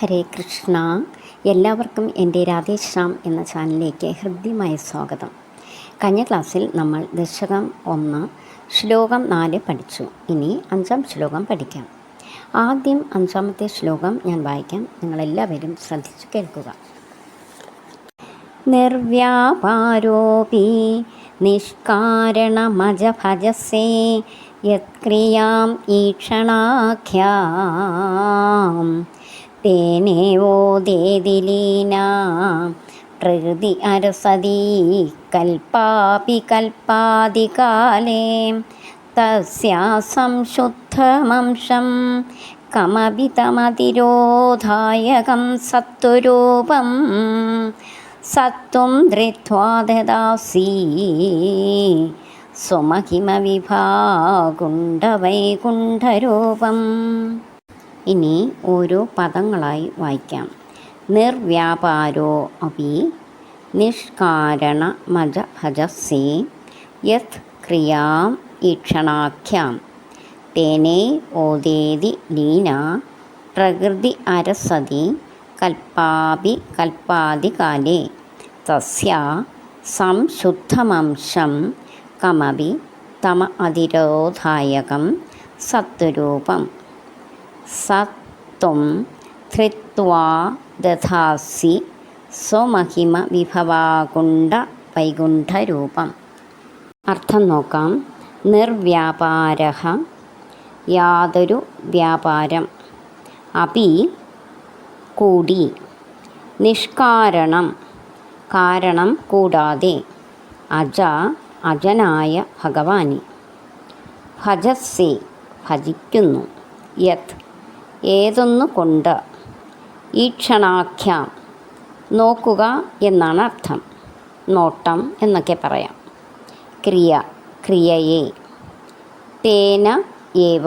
ഹരേ കൃഷ്ണ. എല്ലാവർക്കും എന്റെ രാധേശ്യാം എന്ന ചാനലിലേക്ക് ഹൃദ്യമായ സ്വാഗതം. കഴിഞ്ഞ ക്ലാസ്സിൽ നമ്മൾ ദശകം ഒന്ന് ശ്ലോകം നാല് പഠിച്ചു. ഇനി അഞ്ചാം ശ്ലോകം പഠിക്കാം. ആദ്യം അഞ്ചാമത്തെ ശ്ലോകം ഞാൻ വായിക്കാം. നിങ്ങളെല്ലാവരും ശ്രദ്ധിച്ചു കേൾക്കുക. നിർവ്യാപാരോപി നിഷ്കാരണമജഭജസേ യത്ക്രിയാം ഈക്ഷണാഖ്യാം. തേനേവോദേതിലീന പ്രകൃതി അരസതി കൽപ്പാപി കൽപ്പാതികാലേ തസ്യാ സംശുദ്ധമംശം കമപിതമതിരോധായകം സത്വരൂപം സത്വം ധൃത്വാ ദദാസി. സ്വമഹിമവിഭാകുണ്ഠവൈകുണ്ഠരൂപം ഇനി ഓരോ പദങ്ങളായി വായിക്കാം. നിർവ്യാപാരോ അപി നിഷ്കാരണ മജ ഹജസി യത് ക്രിയാം ഈക്ഷണാഖ്യാം. തേനെ ഓദേതി ലീന പ്രകൃതി അരസതി കൽപ്പാപി കൽപ്പാതികാലേ തസ്യ സംശുദ്ധമംശം കമപി തമ അതിരോധായകം സത്വരൂപം. സത്വം ധൃത്വാ ദധാസി സ്വമഹിമ വിഭവാകുണ്ട വൈകുണ്ഠരൂപം. അർത്ഥം നോക്കാം. നിർവ്യാപാര യാതൊരു വ്യാപാരം. അപി കൂടി. നിഷ്കാരണം കാരണം കൂടാതെ. അജ അജനായ ഭഗവാനെ. ഭജസേ ഭജിക്കുന്നു. യത് ഏതൊന്നു കൊണ്ട്? ഈക്ഷണാഖ്യാം. നോക്കുക എന്നാണ് അർത്ഥം. നോട്ടം എന്നൊക്കെ പറയാം. ക്രിയ ക്രിയയെ. തേന ഏവ.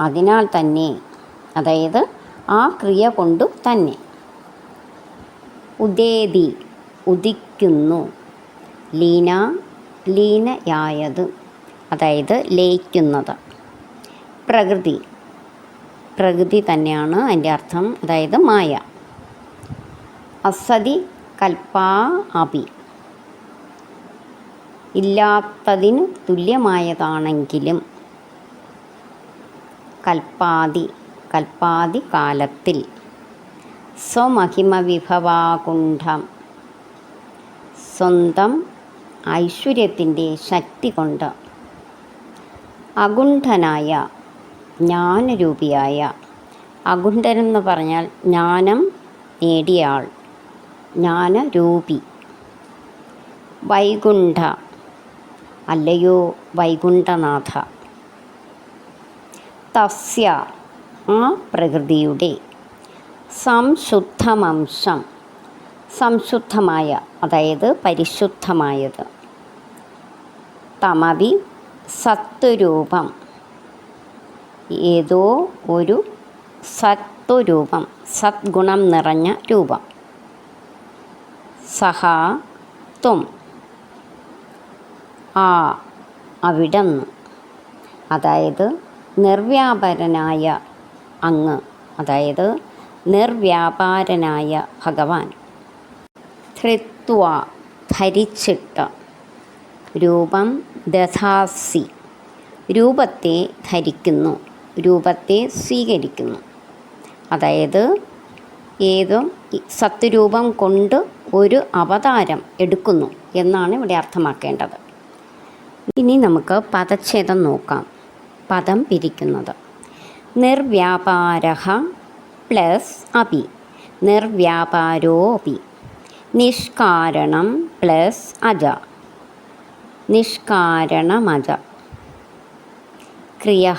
അതിനാൽ തന്നെ. അതായത് ആ ക്രിയ കൊണ്ടു തന്നെ. ഉദേതി ഉദിക്കുന്നു. ലീന ലീനയായത്. അതായത് ലയിക്കുന്നത്. പ്രകൃതി പ്രകൃതി തന്നെയാണ് അതിന്റെ അർത്ഥം. അതായത് മായ. അസതി കൽപ്പാ അപി ഇല്ലാത്തതിന് തുല്യമായതാണെങ്കിലും കൽപ്പാതി കൽപ്പാതി കാലത്തിൽ സ്വമഹിമ വിഭവാകുണ്ഠം സ്വന്തം ഐശ്വര്യത്തിന്റെ ശക്തി കൊണ്ട് അകുണ്ഠനായ ജ്ഞാനരൂപിയായ എന്ന് പറഞ്ഞാൽ ജ്ഞാനം നേടിയ ആൾ. ജ്ഞാനരൂപി. വൈകുണ്ഠ. അല്ലയോ വൈകുണ്ഠനാഥ. തസ്യ ആ പ്രകൃതിയുടെ സംശുദ്ധമംശം. സംശുദ്ധമായ അതായത് പരിശുദ്ധമായത്. തമവി സത്വരൂപം. ഏതോ ഒരു സത്വരൂപം സദ്ഗുണം നിറഞ്ഞ രൂപം. സഹ ത്വം. ആ അവിടന്ന്. അതായത് നിർവ്യാപരനായ അങ്ങ് അതായത് നിർവ്യാപാരനായ ഭഗവാൻ. ധൃത്വ ധരിച്ചിട്ട്. രൂപം ദധാസി. രൂപത്തെ ധരിക്കുന്നു. രൂപത്തെ സ്വീകരിക്കുന്നു. അതായത് ഏതും സത്വരൂപം കൊണ്ട് ഒരു അവതാരം എടുക്കുന്നു എന്നാണ് ഇവിടെ അർത്ഥമാക്കേണ്ടത്. ഇനി നമുക്ക് പദച്ഛേദം നോക്കാം. പദം പിരിക്കുന്നത്. നിർവ്യാപാര പ്ലസ് അപി നിർവ്യാപാരോപി നിഷ്കാരണം പ്ലസ് അജ. നിഷ്കാരണമജ. ക്രിയ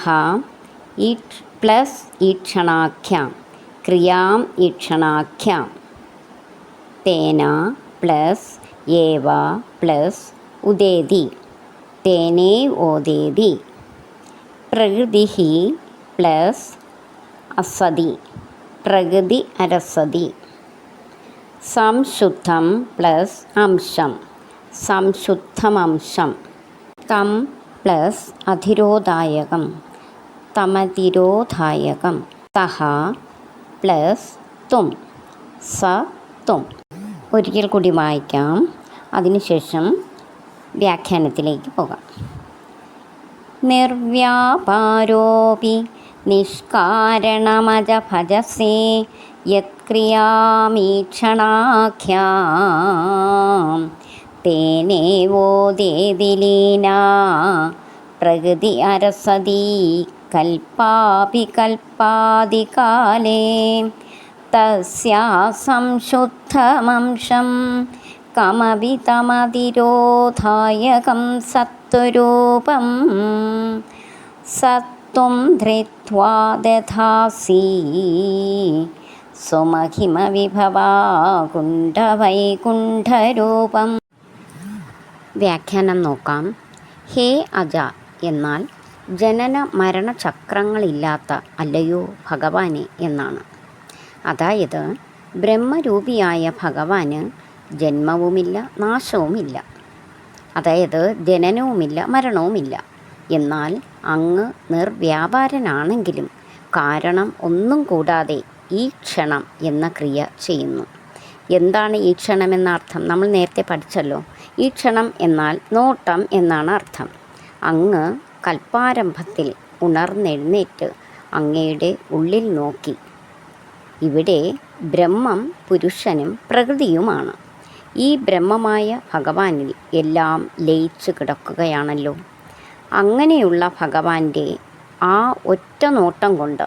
ഈക്ഷ പ്ലസ് ഈക്ഷണാഖ്യാം. ക്രിയാം ഈക്ഷണാഖ്യാം. തേന പ്ലസ് ഏവ പ്ലസ് ഉദേതി. തേനേ ഓദേതി. പ്രകൃതി പ്ലസ് അസതി. പ്രകൃതി അരസതി. സംശുദ്ധം പ്ലസ് അംശം. സംശുദ്ധമംശം. തം പ്ലസ് അധിരോധായകം. തമതിരോധായകം സഹ പ്ലസ് തും സ തും ഒരിക്കൽ കൂടി വായിക്കാം. അതിനുശേഷം വ്യാഖ്യാനത്തിലേക്ക് പോകാം. നിർവ്യാപാരോപി നിഷ്കാരണമജ ഭജസേ യത്ക്രിയാമീക്ഷണാഖ്യാം. ദേദിലീന പ്രകൃതി അരസതി കൽപ്പാപി കൽപ്പാദികാലേ. തസ്യാ സംശുദ്ധമംശം. കമവിതമതിരോധായകം സത്വരൂപം. സത്വം ധൃത്വാ ദധാസി. സുമഹിമ വിഭവാ കുണ്ഠവൈകുണ്ഠരൂപം വ്യാഖ്യാനം നോക്കാം. ഹേ അജ എന്നാൽ ജനന മരണ ചക്രങ്ങളില്ലാത്ത അല്ലയോ ഭഗവാനെ എന്നാണ്. അതായത് ബ്രഹ്മരൂപിയായ ഭഗവാന് ജന്മവുമില്ല നാശവുമില്ല. അതായത് ജനനവുമില്ല മരണവുമില്ല. എന്നാൽ അങ്ങ് നിർവ്യാപാരനാണെങ്കിലും കാരണം ഒന്നും കൂടാതെ ഈ ക്ഷണം എന്ന ക്രിയ ചെയ്യുന്നു. എന്താണ് ഈ ക്ഷണം എന്ന അർത്ഥം? നമ്മൾ നേരത്തെ പഠിച്ചല്ലോ. ഈ ക്ഷണം എന്നാൽ നോട്ടം എന്നാണ് അർത്ഥം. അങ്ങ് കൽപ്പാരംഭത്തിൽ ഉണർന്നെഴുന്നേറ്റ് അങ്ങയുടെ ഉള്ളിൽ നോക്കി. ഇവിടെ ബ്രഹ്മം പുരുഷനും പ്രകൃതിയുമാണ്. ഈ ബ്രഹ്മമായ ഭഗവാനിൽ എല്ലാം ലയിച്ചു കിടക്കുകയാണല്ലോ. അങ്ങനെയുള്ള ഭഗവാന്റെ ആ ഒറ്റ നോട്ടം കൊണ്ട്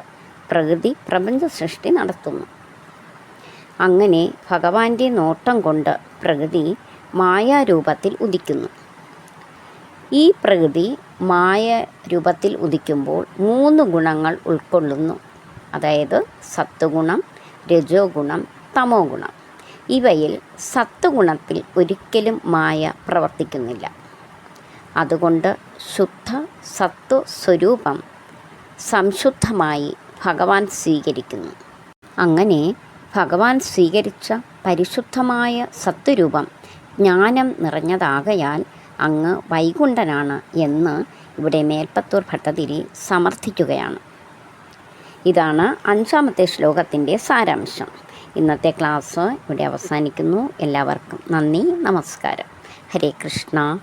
പ്രകൃതി പ്രപഞ്ച സൃഷ്ടി നടത്തുന്നു. അങ്ങനെ ഭഗവാന്റെ നോട്ടം കൊണ്ട് പ്രകൃതി മായാരൂപത്തിൽ ഉദിക്കുന്നു. ഈ പ്രകൃതി മായ രൂപത്തിൽ ഉദിക്കുമ്പോൾ മൂന്ന് ഗുണങ്ങൾ ഉൾക്കൊള്ളുന്നു. അതായത് സത്വഗുണം രജോ ഗുണം തമോ ഗുണം ഇവയിൽ സത്വഗുണത്തിൽ ഒരിക്കലും മായ പ്രവർത്തിക്കുന്നില്ല. അതുകൊണ്ട് ശുദ്ധ സത്വ സ്വരൂപം സംശുദ്ധമായി ഭഗവാൻ സ്വീകരിക്കുന്നു. അങ്ങനെ ഭഗവാൻ സ്വീകരിച്ച പരിശുദ്ധമായ സത്വരൂപം ജ്ഞാനം നിറഞ്ഞതാകയാൽ അങ്ങ് വൈകുണ്ഠനാണ് എന്ന് ഇവിടെ മേൽപ്പത്തൂർ ഭട്ടതിരി സമർത്ഥിക്കുകയാണ്. ഇതാണ് അഞ്ചാമത്തെ ശ്ലോകത്തിന്റെ സാരാംശം. ഇന്നത്തെ ക്ലാസ് ഇവിടെ അവസാനിക്കുന്നു. എല്ലാവർക്കും നന്ദി നമസ്കാരം. ഹരേ കൃഷ്ണ.